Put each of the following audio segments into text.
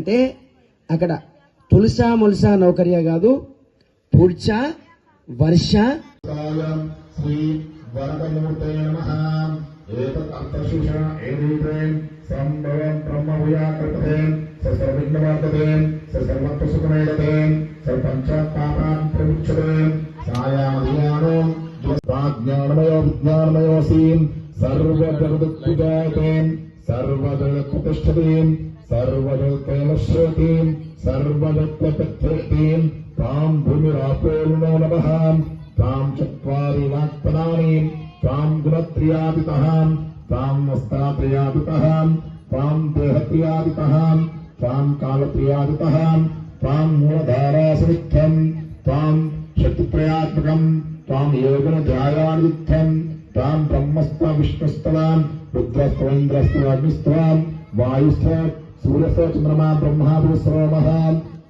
అంటే అక్కడ తులసా ములసా నౌకర్య కాదు పుడ్చ వర్ష. కాలం శ్రీ వరదమూర్తే నమః. ఏతత్ అర్థశిష ఏదీతే సంభవం బ్రహ్మభూయాకృతే స సర్వవిఘ్నవర్తతే స సర్వత్ర సుఖమేదతే ప్రముచ్యతే జ్ఞానమయో విజ్ఞానమయోసీం. సర్వజగదుత్పుజాయతే సర్వజగత్ప్రతిష్ఠతీం సర్వజగత్ప్రమశ్యతీం సర్వజగత్ప్రతిష్ఠతీం తాం భూమిరాపోర్ణో నమః తాం చత్వారి వాక్పదాని తాం గుణత్రియాదితః తాం వస్త్రాత్రియాదితః తాం దేహత్రియాదితః తాం కాలత్రియాదితః తాం మూలధారాసమిత్థం తాం శక్తిప్రయాత్మకం తాం యోగన ధ్యాయానిత్థం తాం బ్రహ్మస్త విష్ణుస్తవాం ವಾಯುಸ್ಥ ಸೂರ್ಯಸ್ಥ ചന്ദ്രമാ ಬ್ರಹ್ಮ ಭೂಸ್ರೋಮ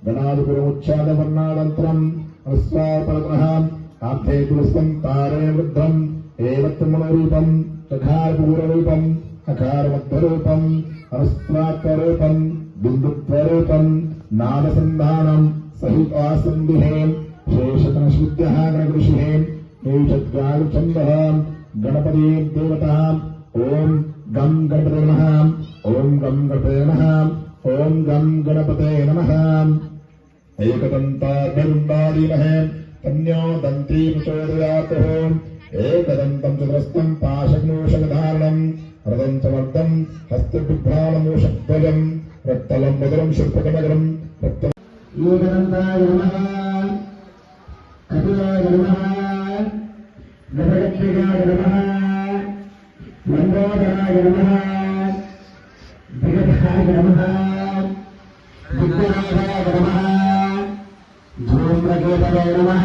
ഗണാധിപുരോക്ഷാദവർണാടന്ത്രം ഹൃസ്വാപരഗ്രഹാം ആർദ്ധേ തുലസ്യം താരേ വൃദ്ധം ഏവത്രിമണരൂപം ചഖാരപൂരൂപം അഖാരമധ്വരൂപം ഹൃസ്വാത്വരൂപം ബിന്ദുത്വരൂപം നാദസന്ധാനം സഹിതാസന്ധിഹേം ശേഷതനശുദ്ധ്യകൃഷിഹേം ഏഷദ്ഗാഗുഛന്ദ ഗണപതി ദേവതാം ഓം ഗം ഗണപതിമഹാം గం గణపతే నమః ఓం గం గణపతే నమః ఓం గం గణపతే నమః ఏకదంతాగరుండాదీమహే కన్యో దంతీ ప్రచోదయాతుః ఏకదంతం చతురస్తం పాశగ్నోషధారణం రథం చ వర్ధం హస్తబిభ్రాణమూషధ్వజం రక్తలం మధురం శిల్పకనగరం రక్త ఏకదంతాయ నమః కపిలాయ నమః గజగత్రికాయ నమః లంబోదరాయ నమః విగతాయ నమః విఘ్ననాథాయ నమః ధూమ్రకేతవే నమః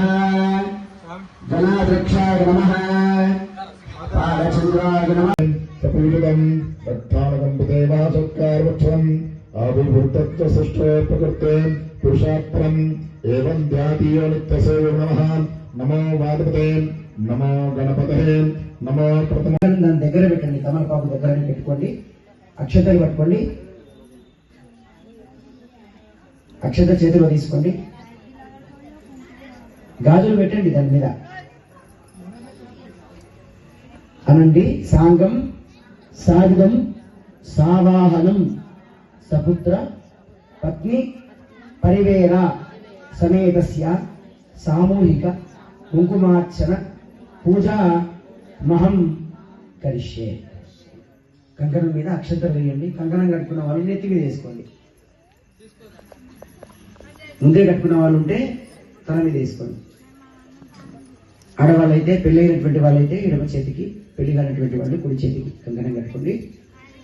జనాధ్యక్షాయ నమః పాలచంద్రాయ నమః సపూజితం రక్తానకంబుతే వాచక్కారవక్షం ఆవిర్భూతత్వ సృష్టో ప్రకృతే పురుషాత్మం ఏవం ధ్యాతీయ నిత్యసేవ నమో వాదపతే నమో గణపతే నమో ప్రథమ నన్ను దగ్గర పెట్టండి తమలపాకు దగ్గర పెట్టుకోండి. అక్షతలు పట్టుకోండి. అక్షత చేతిలో తీసుకోండి. గాజులు పెట్టండి దాని మీద. అనండి సాంగం సాయుధం సావాహనం. సపుత్ర పత్ని పరివేర సమేతస్య సామూహిక కుంకుమార్చన పూజా మహం కరిష్యే. కంకణం మీద అక్షతలు వేయండి. కంకణం కట్టుకున్న వాళ్ళు నెత్తి మీద వేసుకోండి. ముందే కట్టుకున్న వాళ్ళు ఉంటే తల మీద వేసుకోండి. ఆడవాళ్ళైతే పెళ్ళైనటువంటి వాళ్ళైతే ఎడమ చేతికి పెళ్ళి కానటువంటి వాళ్ళు కుడి చేతికి కంకణం కట్టుకోండి.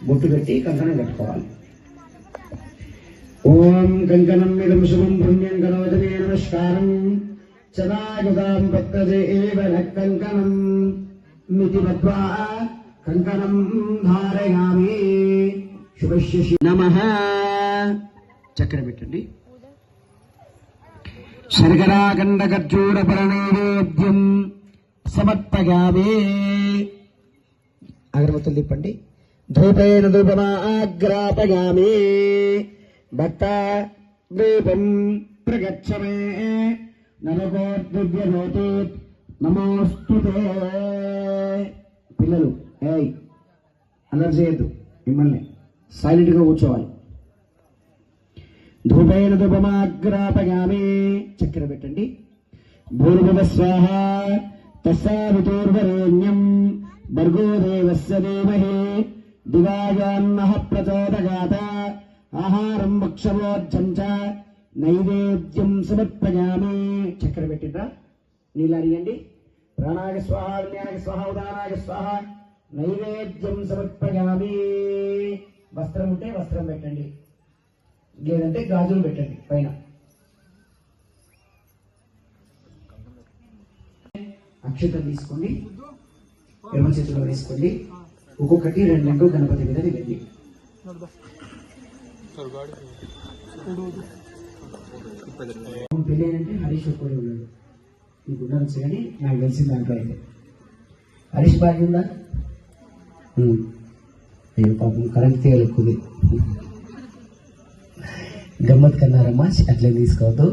బొట్టు పెట్టి కంకణం కట్టుకోవాలి. ఓం కంకణం ఇదం శుభం పుణ్యం కరోదమే నమస్కారం. చదాయుగాం పత్తదే ఏవ కంకణం మితి మత్వా కంకణం ధారయామి. శుభశ్య నమ. చక్కెర పెట్టండి. శర్కరాఖండ ఖర్జూర నైవేద్యం సమర్పగామే అగరబత్తులు తిప్పండి. ధూపేన ధూపమాగ్రాపగామి భక్త దీపం ప్రగచ్చమే నమకోద్విగ్యనోతి నమోస్తు పిల్లలు ఏయ్ అలర్ట్ చేయద్దు మిమ్మల్ని సైలెంట్గా కూర్చోవాలి. ధూపేణ ధూపమాగ్రాపగామి చక్కెర పెట్టండి. భూర్భువ స్వాహ తస్సావితోర్వరేణ్యం భర్గో దేవస్య ధీమహి దివాయాన్నః ప్రచోదగాత ఆహారం భక్షవోజ్జం చ నైవేద్యం సమర్పయామి. చక్కెర పెట్టిండ్రా? నీళ్ళు అడిగండి. ప్రాణాగ స్వాహ అన్యాగ స్వాహ ఉదానాయ స్వాహ నైవేద్యం సమర్పయామి. వస్త్రం ఉంటే వస్త్రం పెట్టండి. లేదంటే గాజులు పెట్టండి పైన. అక్షతం తీసుకోండి. ఎడమ చేతిలో వేసుకోండి. ఒక్కొక్కటి రెండు రెండు గణపతి మీద వెళ్ళి పెళ్ళంటే హరీష్ ఒక్కడే ఉన్నాడు. నీకు ఉండవచ్చు కానీ నాకు తెలిసిన దాంట్లో అయితే. హరీష్ భార్య ఉందా? అయ్యో పాపం కరెంట్ తీగలు ఎక్కువది గమ్మత్ కన్నారమ్మా అట్లే తీసుకోవద్దు.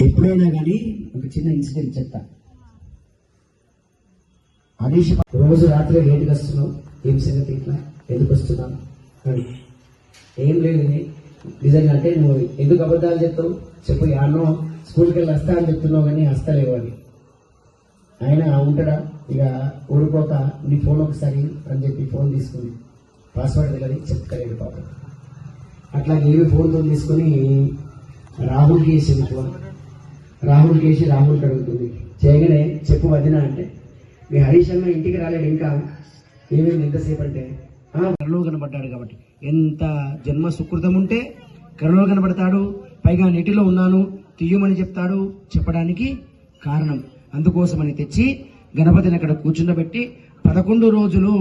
ఎప్పుడైనా కానీ ఒక చిన్న ఇన్సిడెంట్ చెప్తా. హరీష్ రోజు రాత్రి లేటుగా వస్తున్నావు. ఏం సంగతి ఇట్లా? ఎందుకు వస్తున్నా అని. ఏం లేదు నిజంగా అంటే నువ్వు ఎందుకు అబద్ధాలు చెప్తావు? చెప్పు అన్నో స్కూల్కి వెళ్ళి వస్తా అని చెప్తున్నావు కానీ వస్తలేవు అని. ఆయన ఉంటాడా? ఇక ఊరుకోక నీ ఫోన్ ఒకసారి అని చెప్పి ఫోన్ తీసుకుని పాస్వర్డ్ తెలియదు చెప్తలేదు పాప. అట్లా ఏమి ఫోన్తో తీసుకుని రాహుల్కి వేసింది ఫోన్. రాహుల్కి వేసి రాహుల్ అడుగుతుంది. చేయగానే చెప్పు వదిన అంటే. మీ హరీష్ అన్న ఇంటికి రాలేడు ఇంకా. ఏమేమి ఎంతసేపు అంటే? కరుణలో కనబడ్డాడు కాబట్టి. ఎంత జన్మ సుకృతం ఉంటే కరుణలో కనబడతాడు. పైగా నీటిలో ఉన్నాను తీయమని చెప్తాడు. చెప్పడానికి కారణం. అందుకోసమని తెచ్చి గణపతిని అక్కడ కూర్చుండబెట్టి పదకొండు రోజులు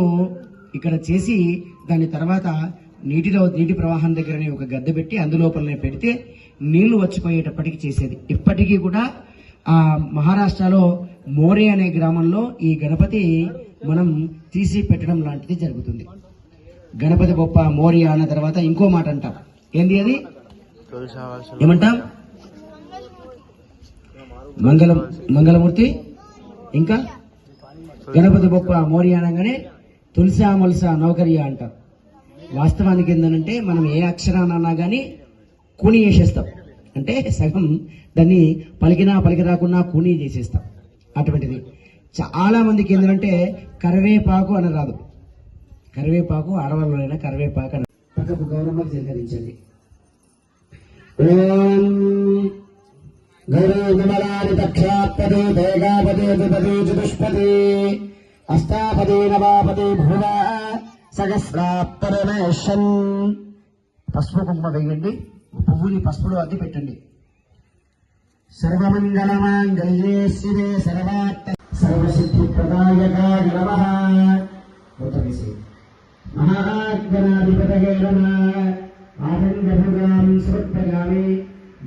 ఇక్కడ చేసి దాని తర్వాత నీటిలో నీటి ప్రవాహం దగ్గరనే ఒక గద్దె పెట్టి అందులోపలనే పెడితే నీళ్ళు వచ్చిపోయేటప్పటికి చేసేది. ఇప్పటికీ కూడా ఆ మహారాష్ట్రలో మోరే అనే గ్రామంలో ఈ గణపతి మనం తీసి పెట్టడం లాంటిది జరుగుతుంది. గణపతి బొప్ప మోరియా అన్న తర్వాత ఇంకో మాట అంటాం. ఏంది అది? ఏమంటాం? మంగళం మంగళమూర్తి? ఇంకా? గణపతి బొప్ప మోరియా అనగానే తులసా మొలసా నౌకరియా అంటాం. వాస్తవానికి ఏంటంటే మనం ఏ అక్షరాన్నన్నా కానీ కూని చేసేస్తాం. అంటే సగం దాన్ని పలికినా పలికి రాకున్నా కూని చేసేస్తాం. అటువంటిది. చాలా మందికి ఏంటంటే కరివేపాకు అని రాదు కరివేపాకు ఆడవాళ్ళైనా కరివేపాకు అని. పక్కకు గౌరమ్మకు అష్టాపదే నవాపదే భువ సహస్రాపరమేషన్ పసుపు కుంకుమ వేయండి పువ్వుని పసుపులో అద్ది పెట్టండి. సర్వమంగళమాంగళ్యే శివే సర్వార్థ సర్వసిద్ధి ప్రదాయకాయ నమః మహాగణాధిపతయే నమ. ఆసంగభుగాం సమర్పయామి.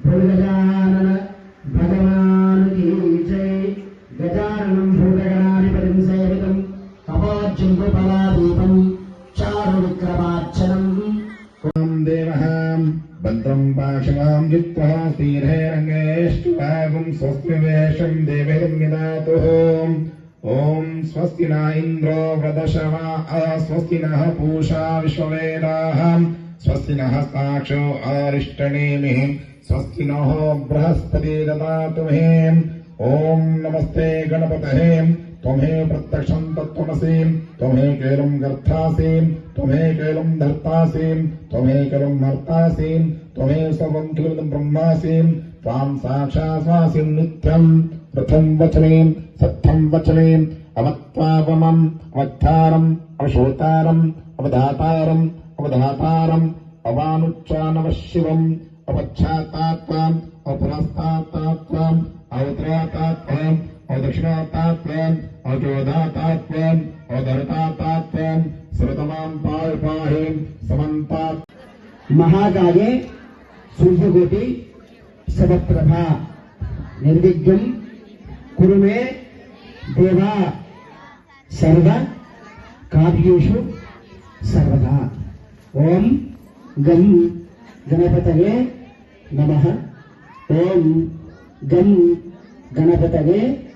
భూగజానన భగవాన్ కీ జై. గజాననం భూగణాధిపతిం సేవితం తపోజ్జింబుపలాదీపం చారు విక్రమార్చనం దేవః. बद्रं पाशवां जित्वा स्थिरैरङ्गेष्टुभागुं स्वस्मिवेशं देवैर्निदातुः ॐ स्वस्ति न इन्द्रो व्रतशवा स्वस्ति नः पूषा विश्ववेदाः स्वस्ति नः साक्षो आरिष्टनेमिः स्वस्ति नः बृहस्पति ददातु ॐ नमस्ते गणपतये त्वमेव प्रत्यक्षं तत्त्वमसि त्वमेकेलं गर्थासि त्वमेकेलं धर्तासि त्वमेकलं मर्तासि त्वमेव सर्वं खलु ब्रह्मासि त्वां साक्षात्वासि नित्यं प्रथम वचने सत्थं वचने अवत्वावमम् अवक्तारम् अवशोतारम् अवधातारम् अवधातारम् अवानुच्चानवशिवम् अवच्छातात्वाम् अपुरस्तात्तात्वाम् మహాగాయే సూర్యకోటి శవప్రభ. నిర్విఘ్నం కురుమే దేవా. సర్వ కార్యేషు సర్వదా. ఓం గం గణపతయే నమ. ఓం గం గణపతయే